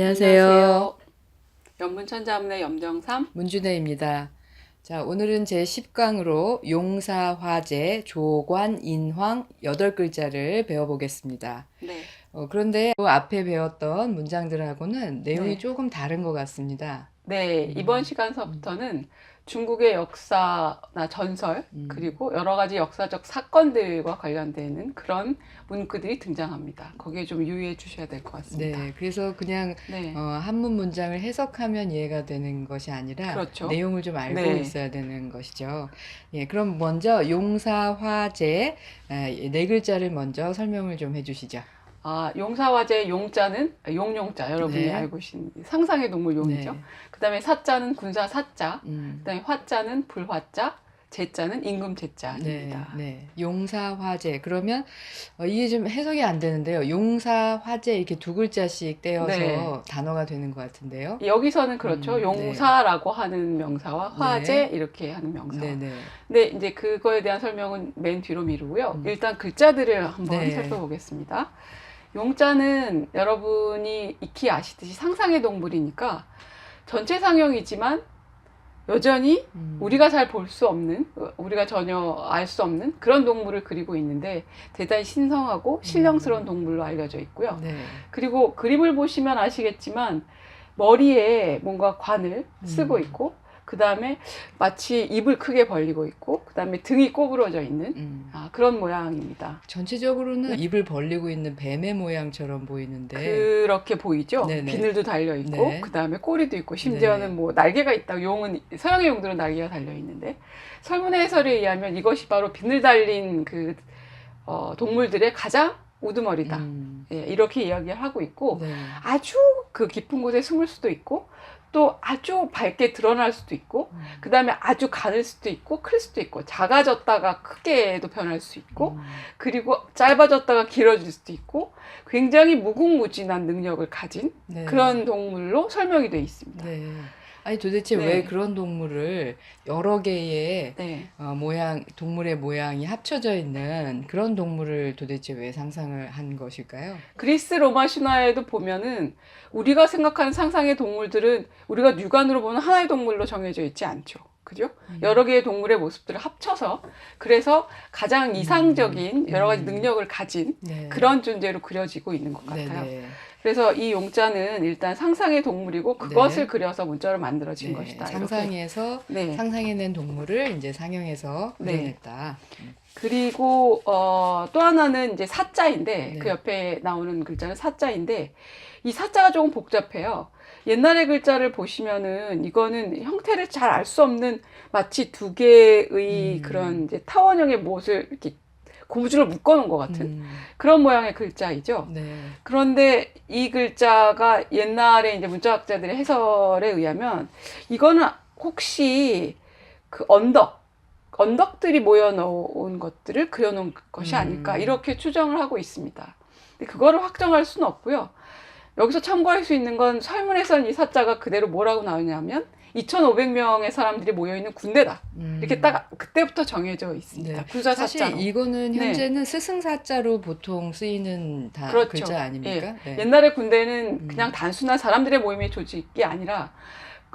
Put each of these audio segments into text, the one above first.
안녕하세요. 연문천자문의 염정삼. 문준혜입니다. 자, 오늘은 제 10강으로 용사화재, 조관, 인황 8글자를 배워보겠습니다. 네. 어, 그런데 그 앞에 배웠던 문장들하고는 내용이 네. 조금 다른 것 같습니다. 네, 음. 이번 시간서부터는 중국의 역사나 전설, 음. 그리고 여러 가지 역사적 사건들과 관련되는 그런 문구들이 등장합니다. 거기에 좀 유의해 주셔야 될 것 같습니다. 네, 그래서 그냥 네. 어, 한문 문장을 해석하면 이해가 되는 것이 아니라 그렇죠. 내용을 좀 알고 네. 있어야 되는 것이죠. 예, 그럼 먼저 용사화재 아, 네 글자를 먼저 설명을 좀 해주시죠. 아, 용사화재 용자는 용용자 여러분이 네. 알고 계신 상상의 동물 용이죠. 네. 그다음에 사자는 군사 사자, 음. 그다음에 화자는 불화자, 제자는 임금 네, 제자입니다. 네. 용사화재. 그러면 어, 이게 좀 해석이 안 되는데요. 용사화재 이렇게 두 글자씩 떼어서 네. 단어가 되는 것 같은데요. 여기서는 그렇죠. 음, 네. 용사라고 하는 명사와 화재 이렇게 하는 명사. 네, 네. 근데 이제 그거에 대한 설명은 맨 뒤로 미루고요. 음. 일단 글자들을 한번 네. 살펴보겠습니다. 용자는 여러분이 익히 아시듯이 상상의 동물이니까 전체 상형이지만 여전히 음. 우리가 잘 볼 수 없는, 어, 우리가 전혀 알 수 없는 그런 동물을 그리고 있는데 대단히 신성하고 신령스러운 음. 동물로 알려져 있고요. 네. 그리고 그림을 보시면 아시겠지만 머리에 뭔가 관을 쓰고 음. 있고 그 다음에 마치 입을 크게 벌리고 있고 그 다음에 등이 꼬부러져 있는 음. 아, 그런 모양입니다. 전체적으로는 네. 입을 벌리고 있는 뱀의 모양처럼 보이는데 그렇게 보이죠? 네네. 비늘도 달려 있고 네. 그 다음에 꼬리도 있고 심지어는 네. 뭐 날개가 있다. 용은 서양의 용들은 날개가 달려 있는데 설문의 해설에 의하면 이것이 바로 비늘 달린 그 어, 동물들의 가장 우두머리다. 음. 예, 이렇게 이야기를 하고 있고 네. 아주 그 깊은 곳에 숨을 수도 있고 또 아주 밝게 드러날 수도 있고 음. 그 다음에 아주 가늘 수도 있고 클 수도 있고 작아졌다가 크게도 변할 수 있고 음. 그리고 짧아졌다가 길어질 수도 있고 굉장히 무궁무진한 능력을 가진 네. 그런 동물로 설명이 되어 있습니다. 네. 아니 도대체 네. 왜 그런 동물을 여러 개의 네. 어, 모양 동물의 모양이 합쳐져 있는 그런 동물을 도대체 왜 상상을 한 것일까요? 그리스 로마 신화에도 보면은 우리가 생각하는 상상의 동물들은 우리가 육안으로 보는 하나의 동물로 정해져 있지 않죠. 그죠? 음. 여러 개의 동물의 모습들을 합쳐서 그래서 가장 이상적인 여러 가지 음. 능력을 가진 네. 그런 존재로 그려지고 있는 것 같아요. 네네. 그래서 이 용자는 일단 상상의 동물이고 그것을 그려서 문자로 만들어진 네. 것이다. 상상해서 네. 상상해낸 동물을 이제 상영해서 네. 그려냈다. 그리고 어, 또 하나는 이제 사자인데 네. 그 옆에 나오는 글자는 사자인데 이 사자가 조금 복잡해요. 옛날의 글자를 보시면은 이거는 형태를 잘 알 수 없는 마치 두 개의 음. 그런 이제 타원형의 못을 이렇게 고무줄을 묶어놓은 것 같은 음. 그런 모양의 글자이죠. 네. 그런데 이 글자가 옛날에 이제 문자학자들의 해설에 의하면 이거는 혹시 그 언덕, 언덕들이 모여 놓은 것들을 그려놓은 것이 음. 아닐까 이렇게 추정을 하고 있습니다. 근데 그거를 확정할 수는 없고요. 여기서 참고할 수 있는 건 설문에서는 이 사자가 그대로 뭐라고 나오냐면 2,500명의 사람들이 모여 있는 군대다. 음. 이렇게 딱 그때부터 정해져 있습니다. 네. 군사 사실 사자로. 이거는 네. 현재는 스승사자로 보통 쓰이는 다 그렇죠. 글자 아닙니까? 네. 옛날의 군대는 음. 그냥 단순한 사람들의 모임의 조직이 아니라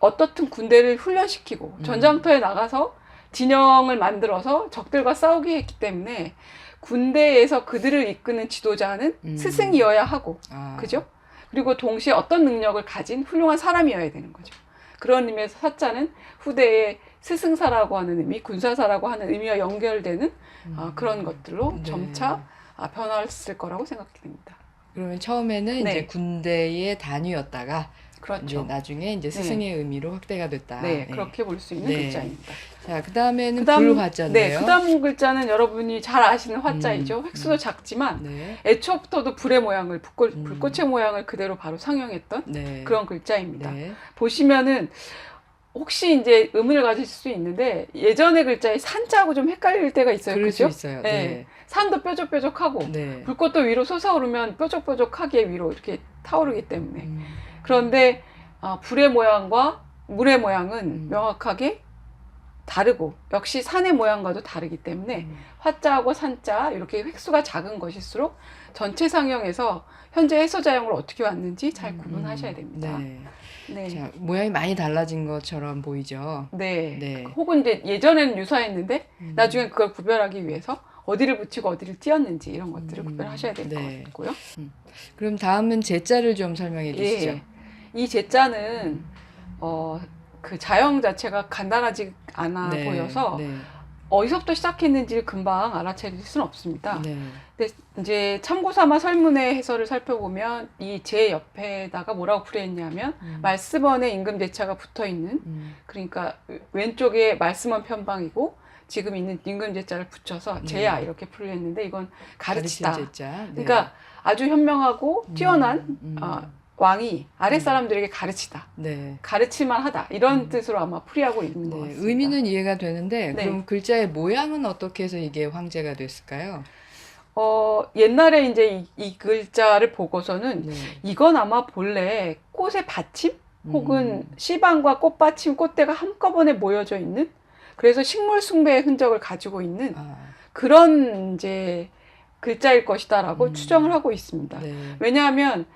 어떻든 군대를 훈련시키고 음. 전장터에 나가서 진영을 만들어서 적들과 싸우게 했기 때문에 군대에서 그들을 이끄는 지도자는 음. 스승이어야 하고 아. 그죠? 그리고 동시에 어떤 능력을 가진 훌륭한 사람이어야 되는 거죠. 그런 의미에서 사자는 후대의 스승사라고 하는 의미, 군사사라고 하는 의미와 연결되는 아, 음. 그런 것들로 네. 점차 아, 변화했을 거라고 생각됩니다. 그러면 처음에는 네. 이제 군대의 단위였다가 그렇죠. 나중에 이제 스승의 의미로 확대가 됐다. 네, 그렇게 볼 수 있는 네. 글자입니다. 자, 그다음에는 그다음- 불화자인데요. 네, 그다음 글자는 여러분이 잘 아시는 화자이죠. 음, 획수도 음. 작지만 네. 애초부터도 불의 모양을 불꽃, 음. 불꽃의 모양을 그대로 바로 상영했던 네. 그런 글자입니다. 네. 보시면은 혹시 이제 의문을 가질 수 있는데 예전의 글자에 산자하고 좀 헷갈릴 때가 있어요. 수 있어요. 네. 산도 뾰족뾰족하고 네. 네. 불꽃도 위로 솟아오르면 뾰족뾰족하게 위로 이렇게 타오르기 때문에 음. 그런데 아, 불의 모양과 물의 모양은 음. 명확하게 다르고 역시 산의 모양과도 다르기 때문에 음. 화자하고 산자 이렇게 획수가 작은 것일수록 전체 상형에서 현재 해서자형으로 어떻게 왔는지 잘 음, 구분하셔야 됩니다. 네. 네. 자, 모양이 많이 달라진 것처럼 보이죠. 네. 네. 혹은 이제 예전에는 유사했는데 음. 나중에 그걸 구별하기 위해서 어디를 붙이고 어디를 띄었는지 이런 것들을 음, 구별하셔야 될것 네. 같고요. 그럼 다음은 제자를 좀 설명해 주시죠. 예. 이 제자는 어, 그 자형 자체가 간단하지 않아 네, 보여서 네, 어디서부터 시작했는지를 금방 알아차릴 수는 없습니다. 네. 근데 이제 참고삼아 설문의 해설을 살펴보면 이 제 옆에다가 뭐라고 풀이했냐면 음. 말씀원에 임금 제차가 붙어 있는 음. 그러니까 왼쪽에 말씀원 편방이고 지금 있는 임금 제자를 붙여서 제야 네. 이렇게 풀이했는데 이건 가르치다. 제자. 네. 그러니까 아주 현명하고 뛰어난 음, 음. 아, 왕이 아랫 사람들에게 가르치다. 네. 가르칠만 하다. 이런 음. 뜻으로 아마 풀이하고 있는 것 네, 같습니다. 의미는 이해가 되는데 네. 그럼 글자의 모양은 어떻게 해서 이게 황제가 됐을까요? 어, 옛날에 이제 이, 이 글자를 보고서는 네. 이건 아마 본래 꽃의 받침 혹은 음. 시방과 꽃받침, 꽃대가 한꺼번에 모여져 있는 그래서 식물 숭배의 흔적을 가지고 있는 아, 그런 이제 글자일 것이다라고 음. 추정을 하고 있습니다. 네. 왜냐하면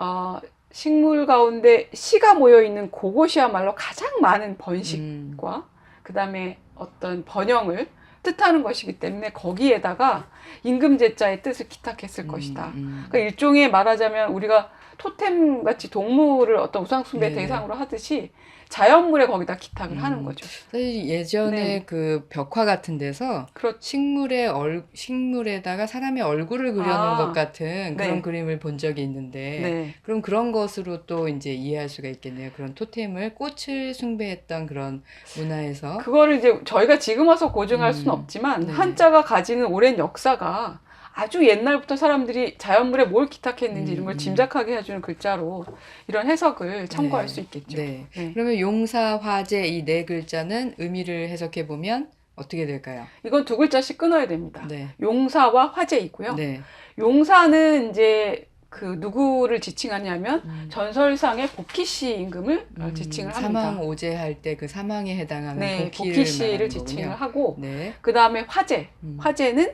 어, 식물 가운데 씨가 모여 있는 그곳이야말로 가장 많은 번식과 음. 그 다음에 어떤 번영을 뜻하는 것이기 때문에 거기에다가 임금제자의 뜻을 기탁했을 음, 것이다. 음. 그러니까 일종의 말하자면 우리가 토템 같이 동물을 어떤 우상숭배 네네. 대상으로 하듯이 자연물에 거기다 기탁을 음. 하는 거죠. 사실 예전에 네. 그 벽화 같은 데서 그렇죠. 식물의 얼 식물에다가 사람의 얼굴을 그려놓은 아. 것 같은 그런 네. 그림을 본 적이 있는데 네. 그럼 그런 것으로 또 이제 이해할 수가 있겠네요. 그런 토템을 꽃을 숭배했던 그런 문화에서 그거를 이제 저희가 지금 와서 고증할 수는 음. 없지만 네. 한자가 가지는 오랜 역사가 아주 옛날부터 사람들이 자연물에 뭘 기탁했는지 음, 이런 걸 음. 짐작하게 해주는 글자로 이런 해석을 참고할 네. 수 있겠죠. 네. 네. 그러면 용사, 화재 이네 글자는 의미를 해석해 보면 어떻게 될까요? 이건 두 글자씩 끊어야 됩니다. 네. 용사와 화재이고요. 네. 용사는 이제 그 누구를 지칭하냐면 음. 전설상의 복희씨 임금을 어, 음, 지칭을 합니다. 사망 오제할 때 그 사망에 해당하는 네, 복희씨를 말하는 지칭을. 하고 네. 그 다음에 화재. 음. 화재는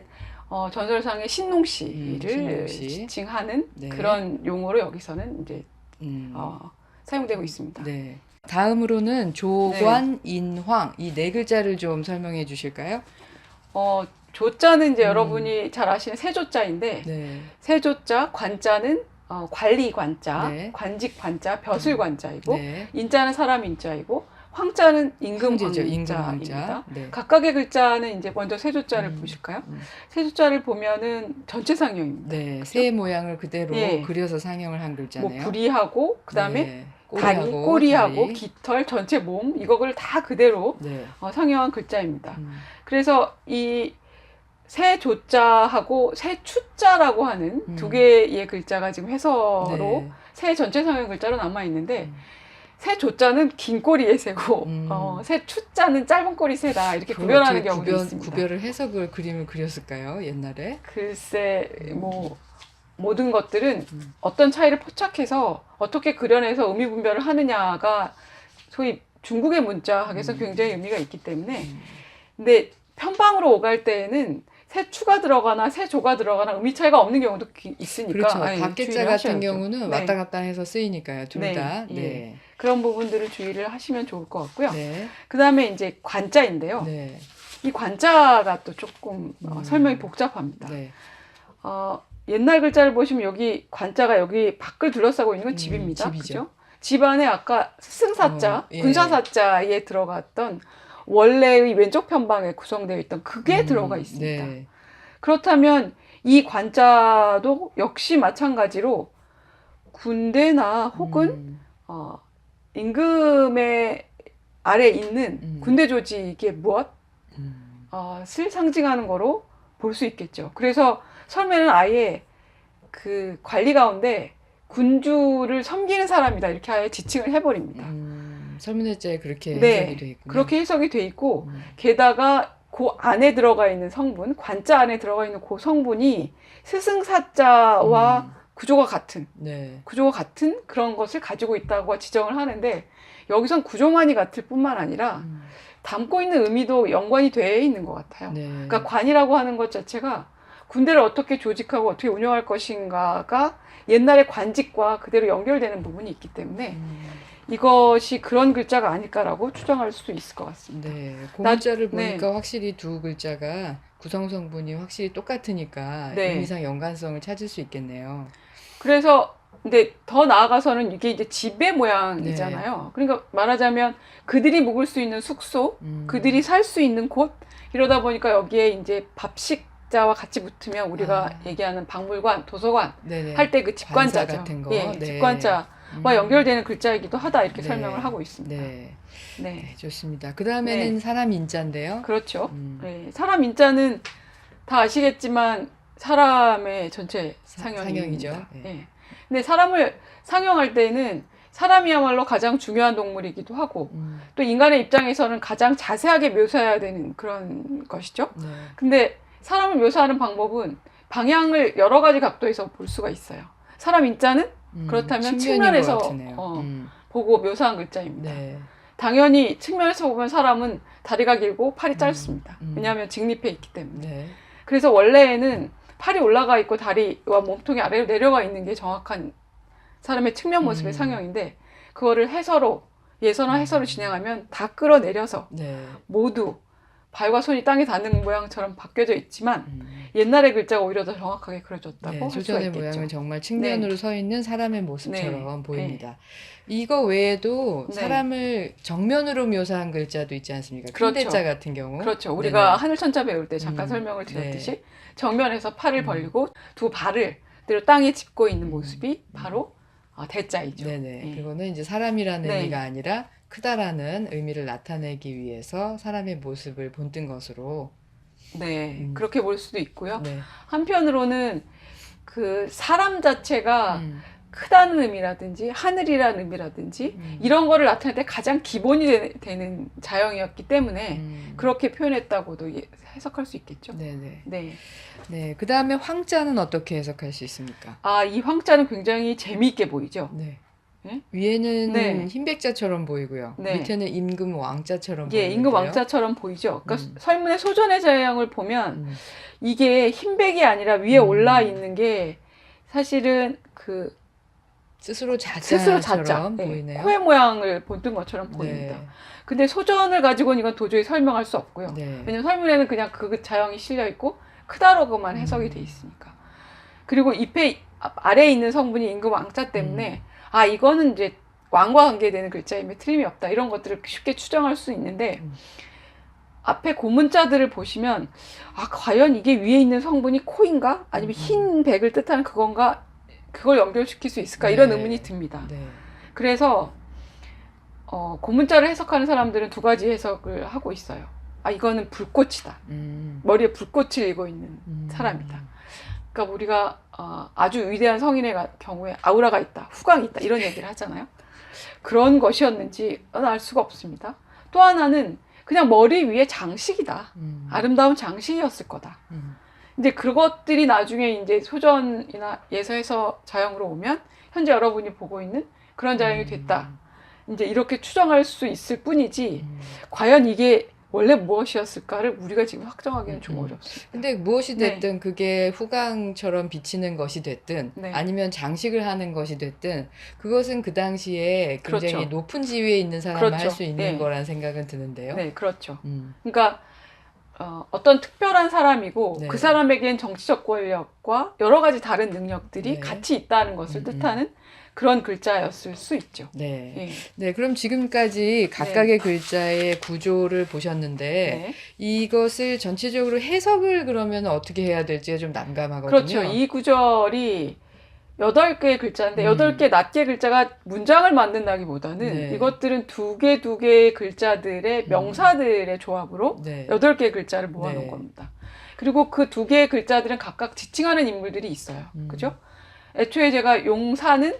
어, 전설상의 신농 씨를 음, 신농 씨. 지칭하는 네. 그런 용어로 여기서는 이제 음. 어, 사용되고 있습니다. 네. 다음으로는 조관, 인황 이 네 글자를 좀 설명해 주실까요? 어, 조자는 이제 음. 여러분이 잘 아시는 세조자인데 네. 세조자, 관자는 어, 관리 관자, 네. 관직 관자, 벼슬 관자이고 네. 인자는 사람 인자이고 황자는 임금 황제죠. 임금. 황자. 네. 각각의 글자는 이제 먼저 세 조자를 음, 보실까요? 음. 세 조자를 보면은 전체 상형입니다. 네. 새 모양을 그대로 예. 그려서 상형을 한뭐 글자네요. 부리하고 그다음에 네. 다리, 꼬리하고 꼬리하고 다리. 깃털, 전체 몸 이거를 다 그대로 네. 어, 상형한 글자입니다. 음. 그래서 이 세조자하고 세추자라고 하는 음. 두 개의 글자가 지금 해서로 네. 세 전체 상형 글자로 남아 있는데 음. 세조자는 긴 꼬리의 새고 음. 어, 세추자는 짧은 꼬리 새다 이렇게 구별하는 경우도 구별, 있습니다. 구별을 해서 그 그림을 그렸을까요? 옛날에? 글쎄 뭐 모든 것들은 음. 어떤 차이를 포착해서 어떻게 그려내서 의미 분별을 하느냐가 소위 중국의 문자학에서 음. 굉장히 의미가 있기 때문에 음. 근데 편방으로 오갈 때에는 새 추가 들어가나 새 조가 들어가나 의미 차이가 없는 경우도 기- 있으니까 그렇죠. 박계자 주의를 같은. 경우는 네. 왔다 갔다 해서 쓰이니까요. 둘 네, 다. 예. 네. 그런 부분들을 주의를 하시면 좋을 것 같고요. 네. 그다음에 이제 관자인데요. 네. 이 관자가 또 조금 어, 음. 설명이 복잡합니다. 네. 어, 옛날 글자를 보시면 여기 관자가 여기 밖을 둘러싸고 있는 건 음, 집입니다. 집이죠. 그죠? 집 안에 아까 스승사자, 어, 예. 군사사자에 들어갔던 원래 의 왼쪽 편방에 구성되어 있던 그게 음, 들어가 있습니다. 네. 그렇다면 이 관자도 역시 마찬가지로 군대나 혹은 음. 어, 임금의 아래 있는 음. 군대 조직의 무엇? 음. 어, 슬 상징하는 거로 볼 수 있겠죠. 그래서 설매는 아예 그 관리 가운데 군주를 섬기는 사람이다 이렇게 아예 지칭을 해버립니다. 음. 설문일자에 그렇게 네. 해석이 돼 있군요. 그렇게 해석이 돼 있고 음. 게다가 그 안에 들어가 있는 성분, 관자 안에 들어가 있는 그 성분이 스승사자와 음. 구조가 같은 네. 구조가 같은 그런 것을 가지고 있다고 지정을 하는데 여기선 구조만이 같을 뿐만 아니라 음. 담고 있는 의미도 연관이 돼 있는 것 같아요. 네. 그러니까 관이라고 하는 것 자체가 군대를 어떻게 조직하고 어떻게 운영할 것인가가 옛날의 관직과 그대로 연결되는 부분이 있기 때문에 음, 이것이 그런 글자가 아닐까라고 추정할 수도 있을 것 같습니다. 네. 고문자를 네. 보니까 확실히 두 글자가 구성 성분이 확실히 똑같으니까 네. 의미상 연관성을 찾을 수 있겠네요. 그래서 근데 더 나아가서는 이게 이제 지배 모양이잖아요. 그러니까 말하자면 그들이 묵을 수 있는 숙소, 음. 그들이 살 수 있는 곳 이러다 보니까 여기에 이제 밥식 자와 같이 붙으면 우리가 아. 얘기하는 박물관, 도서관. 할 때그 집관자죠. 관사 같은 거. 예, 네. 집관자 와 음. 연결되는 글자이기도 하다 이렇게 네. 설명을 하고 있습니다. 네. 네, 네, 좋습니다. 그 다음에는 사람 인자인데요. 그렇죠. 음. 네, 사람 인자는 다 아시겠지만 사람의 전체. 상형이죠. 네. 예. 근데 사람을 상형할 때는 사람이야말로 가장 중요한 동물이기도 하고 음, 또 인간의 입장에서는 가장 자세하게 묘사해야 되는 그런 것이죠. 네. 근데 사람을 묘사하는 방법은 방향을 여러 가지 각도에서 볼 수가 있어요. 사람 인자는 음, 그렇다면 측면에서. 어, 음, 보고 묘사한 글자입니다. 네. 당연히 측면에서 보면 사람은 다리가 길고 팔이 짧습니다. 음. 왜냐하면 직립해 있기 때문에. 네. 그래서 원래는 팔이 올라가 있고 다리와 몸통이 아래로 내려가 있는 게 정확한 사람의 측면 모습의 음. 상형인데 그거를 해서로 예선화 해서를 음. 진행하면 다 끌어내려서 네. 모두 발과 손이 땅에 닿는 모양처럼 바뀌어져 있지만 음. 옛날의 글자가 오히려 더 정확하게 그려졌다고 네, 조전의. 모양은 정말 측면으로 서 있는 사람의 모습처럼 네. 보입니다. 이거 외에도 네. 사람을 정면으로 묘사한 글자도 있지 않습니까? 그렇죠. 큰대자 같은 경우. 그렇죠. 우리가 네네. 하늘천자 배울 때 잠깐 음, 설명을 드렸듯이 네. 정면에서 팔을 음. 벌리고 두 발을 그대로 땅에 짚고 있는 음. 모습이 바로 어, 대자이죠. 네네. 예. 그거는 이제 사람이라는 네. 의미가 아니라 크다라는 의미를 나타내기 위해서 사람의 모습을 본뜬 것으로. 네, 음. 그렇게 볼 수도 있고요. 네. 한편으로는 그 사람 자체가 음, 크다는 의미라든지 하늘이라는 의미라든지 음. 이런 거를 나타낼 때 가장 기본이 되, 는 자형이었기 때문에 음. 그렇게 표현했다고도 예- 해석할 수 있겠죠. 네네. 네. 네. 그 다음에 황자는 어떻게 해석할 수 있습니까? 아, 이 황자는 굉장히 재미있게 보이죠. 네. 네? 위에는 네. 흰백자처럼 보이고요. 네. 밑에는 임금 왕자처럼 예, 보이는데요. 임금 왕자처럼 보이죠. 그러니까 음. 설문의 소전의 자형을 보면 음, 이게 흰백이 아니라 위에 음. 올라 있는 게 사실은 그 스스로 스스로 자자 자자처럼 네, 보이네요. 코의 모양을 본뜬 것처럼 보입니다. 근데 소전을 가지고는 이건 도저히 설명할 수 없고요. 네. 네. 왜냐면 설문에는 그냥 그 자형이 실려 있고 크다로그만 해석이 돼 음. 있으니까. 그리고 잎에 앞- 아래에 있는 성분이 임금 왕자 때문에 아 이거는 이제 왕과 관계되는 글자임에 틀림이 없다 이런 것들을 쉽게 추정할 수 있는데 음. 앞에 고문자들을 보시면 아 과연 이게 위에 있는 성분이 코인가 아니면 음. 흰 백을 뜻하는 그건가 그걸 연결시킬 수 있을까 이런 네. 의문이 듭니다. 네. 그래서 어, 고문자를 해석하는 사람들은 두 가지 해석을 하고 있어요. 아 이거는 불꽃이다. 음, 머리에 불꽃을 이고 있는 음. 사람이다. 그러니까 우리가 어, 아주 위대한 성인의 가- 경우에 아우라가 있다, 후광이 있다 이런 얘기를 하잖아요. 그런 것이었는지는 알 수가 없습니다. 또 하나는 그냥 머리 위에 장식이다. 음. 아름다운 장식이었을 거다. 음. 근데 그것들이 나중에 이제 소전이나 예서에서 자형으로 오면 현재 여러분이 보고 있는 그런 자형이 됐다. 이제 이렇게 추정할 수 있을 뿐이지 음. 과연 이게 원래 무엇이었을까를 우리가 지금 확정하기는 좀 음. 어렵습니다. 근데 무엇이 네. 됐든 그게 후광처럼 비치는 것이 됐든 네. 아니면 장식을 하는 것이 됐든 그것은 그 당시에 굉장히 그렇죠. 높은 지위에 있는 사람만 그렇죠. 할수 있는 네. 거라는 생각은 드는데요. 네, 그렇죠. 음. 그러니까 어, 어떤 특별한 사람이고 네. 그 사람에겐 정치적 권력과 여러 가지 다른 능력들이 네. 같이 있다는 것을 음, 음. 뜻하는 그런 글자였을 수 있죠. 네. 예. 네, 그럼 지금까지 각각의 글자의 구조를 보셨는데 네. 이것을 전체적으로 해석을 그러면 어떻게 해야 될지가 좀 난감하거든요. 그렇죠. 이 구절이 여덟 개의 글자인데 음. 여덟 개 낱개 글자가 문장을 만든다기보다는 네. 이것들은 두 개 두 개의 글자들의 음. 명사들의 조합으로 네. 여덟 개의 글자를 모아놓은 네. 겁니다. 그리고 그 두 개의 글자들은 각각 지칭하는 인물들이 있어요. 음. 그죠? 애초에 제가 용사는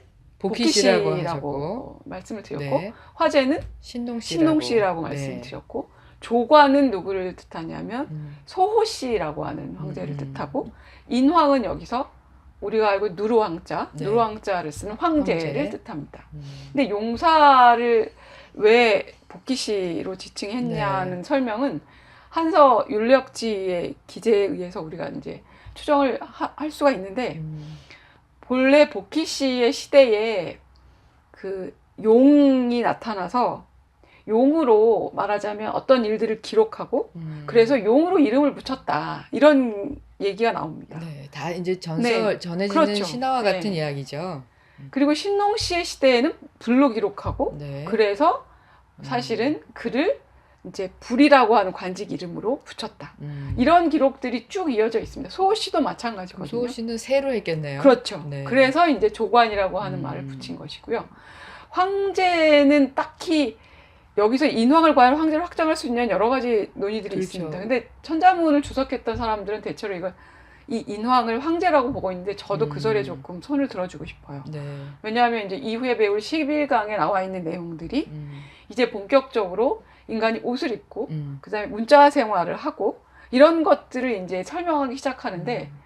복희씨라고 복희씨라고 하셨고, 말씀을 드렸고 네. 화제는 신동씨라고, 신농씨라고 네. 말씀드렸고 조관은 누구를 뜻하냐면 음. 소호씨라고 하는 황제를 음. 뜻하고 인황은 여기서 우리가 알고 누르왕자, 네. 누르왕자를 쓰는 황제를 황제. 뜻합니다. 음. 근데 용사를 왜 복귀시로 지칭했냐는 설명은 한서 윤력지의 기재에 의해서 우리가 이제 추정을 하- 할 수가 있는데 음. 본래 복희씨의 시대에 그 용이 나타나서 용으로 말하자면 어떤 일들을 기록하고 음. 그래서 용으로 이름을 붙였다 이런 얘기가 나옵니다. 네, 다 이제 전설 네, 전해지는 그렇죠. 신화와 같은 네. 이야기죠. 그리고 신농 씨의 시대에는 불로 기록하고 네. 그래서 사실은 그를 이제 불이라고 하는 관직 이름으로 붙였다. 음. 이런 기록들이 쭉 이어져 있습니다. 소호 씨도 마찬가지거든요. 소호 씨는 새로 했겠네요. 그렇죠. 네. 그래서 이제 조관이라고 하는 음. 말을 붙인 것이고요. 황제는 딱히 여기서 인황을 과연 황제로 확정할 수 있냐는 여러 가지 논의들이 그렇죠. 있습니다. 근데 천자문을 주석했던 사람들은 대체로 이걸 이 인황을 황제라고 보고 있는데 저도 그 음. 설에 조금 손을 들어주고 싶어요. 네. 왜냐하면 이제 이후에 배울 11강에 나와 있는 내용들이 음. 이제 본격적으로 인간이 옷을 입고 음. 그다음에 문자 생활을 하고 이런 것들을 이제 설명하기 시작하는데 음.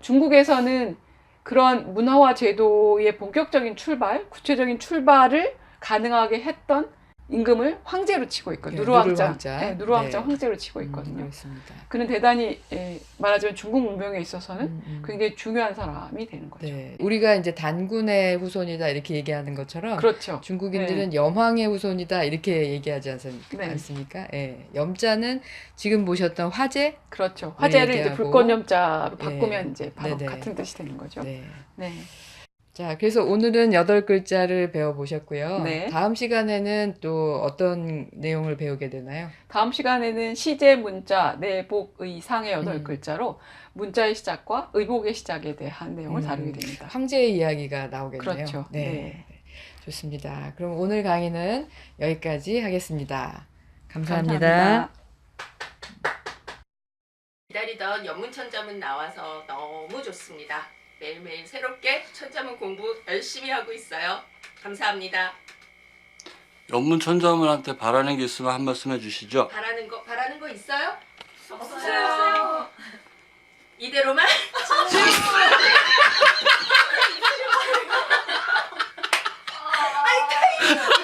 중국에서는 그런 문화와 제도의 본격적인 출발, 구체적인 출발을 가능하게 했던 임금을 황제로 치고 있거든요. 네, 누르왕자, 누르왕자. 네, 누르왕자 네. 황제로 치고 음, 있거든요. 그렇습니다. 그는 대단히 예, 말하자면 중국 문명에 있어서는 음, 음. 굉장히 중요한 사람이 되는 거죠. 네. 우리가 이제 단군의 후손이다 이렇게 얘기하는 것처럼 그렇죠. 중국인들은 염황의 후손이다 이렇게 얘기하지 않습니까? 네. 않습니까? 예. 염자는 지금 보셨던 화제? 그렇죠. 화제를 이제 얘기하고. 불꽃염자로 예. 바꾸면 이제 바로 네네. 같은 뜻이 되는 거죠. 네. 네. 자, 그래서 오늘은 여덟 글자를 배워보셨고요. 네. 다음 시간에는 또 어떤 내용을 배우게 되나요? 다음 시간에는 시제 문자 내복 의 상의 여덟 음. 글자로 문자의 시작과 의복의 시작에 대한 내용을 음. 다루게 됩니다. 황제의 이야기가 나오겠네요. 그렇죠. 네. 네. 좋습니다. 그럼 오늘 강의는 여기까지 하겠습니다. 감사합니다. 감사합니다. 기다리던 연문천자문 나와서 너무 좋습니다. 매일매일 새롭게 천자문 공부 열심히 하고 있어요. 감사합니다. 영문 천자문한테 바라는 게 있으면 한 말씀 해주시죠. 바라는 거 바라는 거 있어요? 없어요. 이대로만 아. 아이, 다행이다.